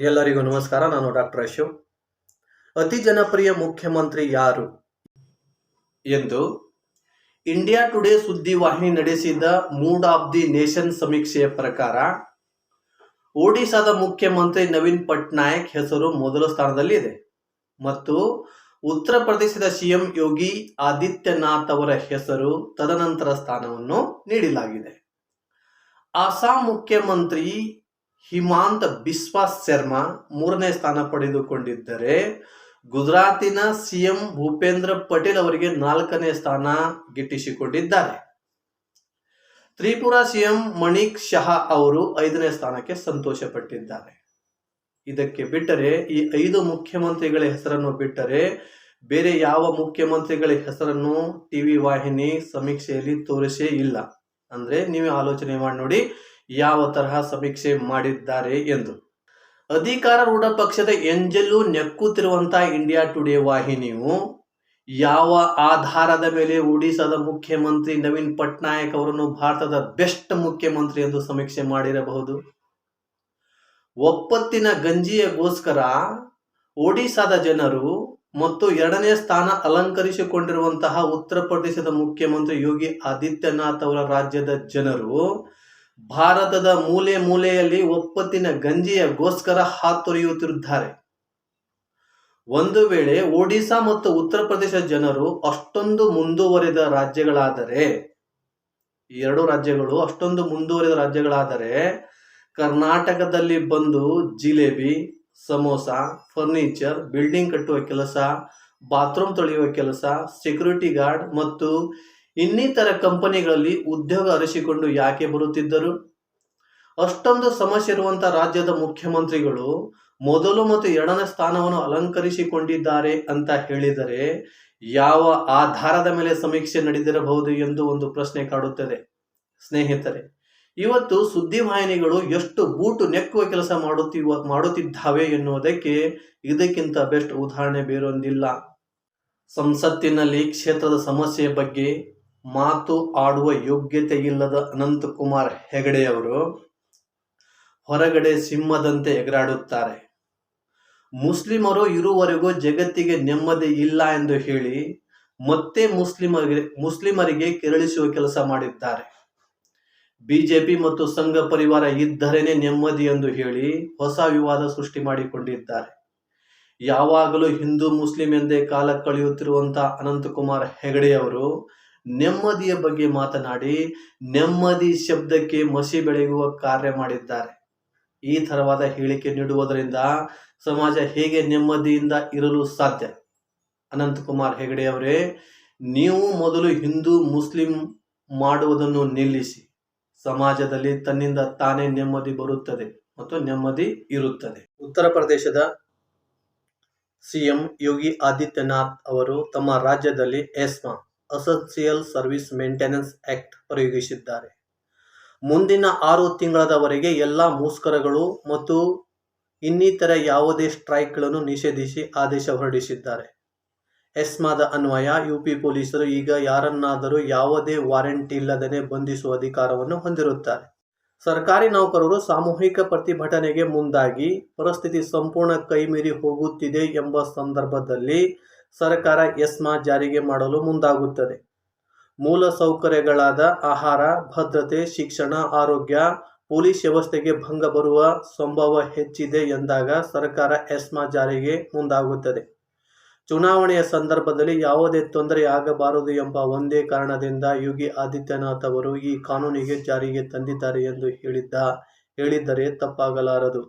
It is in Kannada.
ಎಲ್ಲರಿಗೂ ನಮಸ್ಕಾರ, ನಾನು ಡಾಕ್ಟರ್ ಅಶೋಕ್. ಅತಿ ಜನಪ್ರಿಯ ಮುಖ್ಯಮಂತ್ರಿ ಯಾರು? ಎಂದು ಇಂಡಿಯಾ ಟುಡೇ ಸುದ್ದಿವಾಹಿನಿ ನಡೆಸಿದ ಮೂಡ್ ಆಫ್ ದಿ ನೇಷನ್ ಸಮೀಕ್ಷೆಯ ಪ್ರಕಾರ, ಒಡಿಶಾದ ಮುಖ್ಯಮಂತ್ರಿ ನವೀನ್ ಪಟ್ನಾಯಕ್ ಹೆಸರು ಮೊದಲ ಸ್ಥಾನದಲ್ಲಿ ಇದೆ ಮತ್ತು ಉತ್ತರ ಪ್ರದೇಶದ ಸಿಎಂ ಯೋಗಿ ಆದಿತ್ಯನಾಥ್ ಅವರ ಹೆಸರು ತದನಂತರ ಸ್ಥಾನವನ್ನು ನೀಡಲಾಗಿದೆ. ಅಸ್ಸಾಂ ಮುಖ್ಯಮಂತ್ರಿ ಹಿಮಾಂತ್ ಬಿಸ್ವಾಸ್ ಶರ್ಮಾ ಮೂರನೇ ಸ್ಥಾನ ಪಡೆದುಕೊಂಡಿದ್ದರೆ ಗುಜರಾತಿನ ಸಿಎಂ ಭೂಪೇಂದ್ರ ಪಟೇಲ್ ಅವರಿಗೆ ನಾಲ್ಕನೇ ಸ್ಥಾನ ಗಿಟ್ಟಿಸಿಕೊಂಡಿದ್ದಾರೆ. ತ್ರಿಪುರಾ ಸಿಎಂ ಮಣಿಕ್ ಶಹಾ ಅವರು ಐದನೇ ಸ್ಥಾನಕ್ಕೆ ಸಂತೋಷಪಟ್ಟಿದ್ದಾರೆ. ಇದಕ್ಕೆ ಬಿಟ್ಟರೆ ಈ ಐದು ಮುಖ್ಯಮಂತ್ರಿಗಳ ಹೆಸರನ್ನು ಬಿಟ್ಟರೆ ಬೇರೆ ಯಾವ ಮುಖ್ಯಮಂತ್ರಿಗಳ ಹೆಸರನ್ನು ಟಿವಿ ವಾಹಿನಿ ಸಮೀಕ್ಷೆಯಲ್ಲಿ ತೋರಿಸೇ ಇಲ್ಲ. ಅಂದ್ರೆ ನೀವೇ ಆಲೋಚನೆ ಮಾಡಿ ನೋಡಿ ಯಾವ ತರಹ ಸಮೀಕ್ಷೆ ಮಾಡಿದ್ದಾರೆ ಎಂದು. ಅಧಿಕಾರಾರೂಢ ಪಕ್ಷದ ಎಂಜಲು ನೆಕ್ಕುತ್ತಿರುವಂತಹ ಇಂಡಿಯಾ ಟುಡೇ ವಾಹಿನಿಯು ಯಾವ ಆಧಾರದ ಮೇಲೆ ಒಡಿಶಾದ ಮುಖ್ಯಮಂತ್ರಿ ನವೀನ್ ಪಟ್ನಾಯಕ್ ಅವರನ್ನು ಭಾರತದ ಬೆಸ್ಟ್ ಮುಖ್ಯಮಂತ್ರಿ ಎಂದು ಸಮೀಕ್ಷೆ ಮಾಡಿರಬಹುದು? ಒಪ್ಪತ್ತಿನ ಗಂಜಿಯಗೋಸ್ಕರ ಒಡಿಶಾದ ಜನರು ಮತ್ತು ಎರಡನೇ ಸ್ಥಾನ ಅಲಂಕರಿಸಿಕೊಂಡಿರುವಂತಹ ಉತ್ತರ ಪ್ರದೇಶದ ಮುಖ್ಯಮಂತ್ರಿ ಯೋಗಿ ಆದಿತ್ಯನಾಥ್ ಅವರ ರಾಜ್ಯದ ಜನರು ಭಾರತದ ಮೂಲೆ ಮೂಲೆಯಲ್ಲಿ ಒಪ್ಪತ್ತಿನ ಗಂಜಿಯಗೋಸ್ಕರ ಹಾತೊರೆಯುತ್ತಿರುತ್ತಾರೆ. ಒಂದು ವೇಳೆ ಒಡಿಶಾ ಮತ್ತು ಉತ್ತರ ಪ್ರದೇಶ ಜನರು ಅಷ್ಟೊಂದು ಮುಂದುವರಿದ ರಾಜ್ಯಗಳಾದರೆ ಎರಡು ರಾಜ್ಯಗಳು ಅಷ್ಟೊಂದು ಮುಂದುವರಿದ ರಾಜ್ಯಗಳಾದರೆ, ಕರ್ನಾಟಕದಲ್ಲಿ ಬಂದು ಜಿಲೇಬಿ, ಸಮೋಸ, ಫರ್ನಿಚರ್, ಬಿಲ್ಡಿಂಗ್ ಕಟ್ಟುವ ಕೆಲಸ, ಬಾತ್ರೂಮ್ ತೊಳೆಯುವ ಕೆಲಸ, ಸೆಕ್ಯೂರಿಟಿ ಗಾರ್ಡ್ ಮತ್ತು ಇನ್ನಿತರ ಕಂಪನಿಗಳಲ್ಲಿ ಉದ್ಯೋಗ ಅರಸಿಕೊಂಡು ಯಾಕೆ ಬರುತ್ತಿದ್ದರು? ಅಷ್ಟೊಂದು ಸಮಸ್ಯೆ ಇರುವಂತಹ ರಾಜ್ಯದ ಮುಖ್ಯಮಂತ್ರಿಗಳು ಮೊದಲು ಮತ್ತು ಎರಡನೇ ಸ್ಥಾನವನ್ನು ಅಲಂಕರಿಸಿಕೊಂಡಿದ್ದಾರೆ ಅಂತ ಹೇಳಿದರೆ ಯಾವ ಆಧಾರದ ಮೇಲೆ ಸಮೀಕ್ಷೆ ನಡೆದಿರಬಹುದು ಎಂದು ಒಂದು ಪ್ರಶ್ನೆ ಕಾಡುತ್ತದೆ. ಸ್ನೇಹಿತರೆ, ಇವತ್ತು ಸುದ್ದಿವಾಹಿನಿಗಳು ಎಷ್ಟು ಬೂಟು ನೆಕ್ಕುವ ಕೆಲಸ ಮಾಡುತ್ತಿವ, ಮಾಡುತ್ತಿದ್ದಾವೆ ಎನ್ನುವುದಕ್ಕೆ ಇದಕ್ಕಿಂತ ಬೆಸ್ಟ್ ಉದಾಹರಣೆ ಬೇರೊಂದಿಲ್ಲ. ಸಂಸತ್ತಿನಲ್ಲಿ ಕ್ಷೇತ್ರದ ಸಮಸ್ಯೆಯ ಬಗ್ಗೆ ಮಾತು ಆಡುವ ಯೋಗ್ಯತೆ ಇಲ್ಲದ ಅನಂತಕುಮಾರ್ ಹೆಗಡೆಯವರು ಹೊರಗಡೆ ಸಿಂಹದಂತೆ ಎಗರಾಡುತ್ತಾರೆ. ಮುಸ್ಲಿಮರು ಇರುವವರೆಗೂ ಜಗತ್ತಿಗೆ ನೆಮ್ಮದಿ ಇಲ್ಲ ಎಂದು ಹೇಳಿ ಮತ್ತೆ ಮುಸ್ಲಿಮರಿಗೆ ಮುಸ್ಲಿಮರಿಗೆ ಕೆರಳಿಸುವ ಕೆಲಸ ಮಾಡಿದ್ದಾರೆ. ಬಿಜೆಪಿ ಮತ್ತು ಸಂಘ ಪರಿವಾರ ಇದ್ದರೇನೆ ನೆಮ್ಮದಿ ಎಂದು ಹೇಳಿ ಹೊಸ ವಿವಾದ ಸೃಷ್ಟಿ ಮಾಡಿಕೊಂಡಿದ್ದಾರೆ. ಯಾವಾಗಲೂ ಹಿಂದೂ ಮುಸ್ಲಿಂ ಎಂದೇ ಕಾಲ ಕಳೆಯುತ್ತಿರುವಂತಹ ಅನಂತಕುಮಾರ್ ಹೆಗಡೆಯವರು ನೆಮ್ಮದಿಯ ಬಗ್ಗೆ ಮಾತನಾಡಿ, ನೆಮ್ಮದಿ ಶಬ್ದಕ್ಕೆ ಮಸಿ ಬೆಳೆಯುವ ಕಾರ್ಯ ಮಾಡಿದ್ದಾರೆ. ಈ ತರವಾದ ಹೇಳಿಕೆ ನೀಡುವುದರಿಂದ ಸಮಾಜ ಹೇಗೆ ನೆಮ್ಮದಿಯಿಂದ ಇರಲು ಸಾಧ್ಯ? ಅನಂತಕುಮಾರ್ ಹೆಗಡೆ ಅವರೇ, ನೀವು ಮೊದಲು ಹಿಂದೂ, ಮುಸ್ಲಿಂ ಮಾಡುವುದನ್ನು ನಿಲ್ಲಿಸಿ. ಸಮಾಜದಲ್ಲಿ ತನ್ನಿಂದ ತಾನೇ ನೆಮ್ಮದಿ ಬರುತ್ತದೆ ಮತ್ತು ನೆಮ್ಮದಿ ಇರುತ್ತದೆ. ಉತ್ತರ ಪ್ರದೇಶದ ಸಿಎಂ ಯೋಗಿ ಆದಿತ್ಯನಾಥ್ ಅವರು ತಮ್ಮ ರಾಜ್ಯದಲ್ಲಿ ESMA asocial service maintenance act ಪ್ರಯೋಗಿಸಿದ್ದಾರೆ. ಮುಂದಿನ ಆರು ತಿಂಗಳದವರೆಗೆ ಎಲ್ಲ ಮುಷ್ಕರಗಳು ಮತ್ತು ಇನ್ನಿತರ ಯಾವುದೇ ಸ್ಟ್ರೈಕ್ಗಳನ್ನು ನಿಷೇಧಿಸಿ ಆದೇಶ ಹೊರಡಿಸಿದ್ದಾರೆ. ಎಸ್ಮಾದ ಅನ್ವಯ, ಯುಪಿ ಪೊಲೀಸರು ಈಗ ಯಾರನ್ನಾದರೂ ಯಾವುದೇ ವಾರೆಂಟ್ ಇಲ್ಲದೇ ಬಂಧಿಸುವ ಅಧಿಕಾರವನ್ನು ಹೊಂದಿರುತ್ತಾರೆ. ಸರ್ಕಾರಿ ನೌಕರರು ಸಾಮೂಹಿಕ ಪ್ರತಿಭಟನೆಗೆ ಮುಂದಾಗಿ, ಪರಿಸ್ಥಿತಿ ಸಂಪೂರ್ಣ ಕೈಮೀರಿ ಹೋಗುತ್ತಿದೆ ಎಂಬ ಸಂದರ್ಭದಲ್ಲಿ ಸರ್ಕಾರ ಎಸ್ಮಾ ಜಾರಿಗೆ ಮಾಡಲು ಮುಂದಾಗುತ್ತದೆ. ಮೂಲ ಸೌಕರ್ಯಗಳಾದ ಆಹಾರ, ಭದ್ರತೆ, ಶಿಕ್ಷಣ, ಆರೋಗ್ಯ, ಪೊಲೀಸ್ ವ್ಯವಸ್ಥೆಗೆ ಭಂಗ ಬರುವ ಸಂಭವ ಹೆಚ್ಚಿದೆ ಎಂದಾಗ ಸರ್ಕಾರ ಎಸ್ಮಾ ಜಾರಿಗೆ ಮುಂದಾಗುತ್ತದೆ. ಚುನಾವಣೆಯ ಸಂದರ್ಭದಲ್ಲಿ ಯಾವುದೇ ತೊಂದರೆ ಆಗಬಾರದು ಎಂಬ ಒಂದೇ ಕಾರಣದಿಂದ ಯೋಗಿ ಆದಿತ್ಯನಾಥ್ ಅವರು ಈ ಕಾನೂನಿಗೆ ಜಾರಿಗೆ ತಂದಿದ್ದಾರೆ ಎಂದು ಹೇಳಿದ್ದ, ಹೇಳಿದ್ದರೆ ತಪ್ಪಾಗಲಾರದು.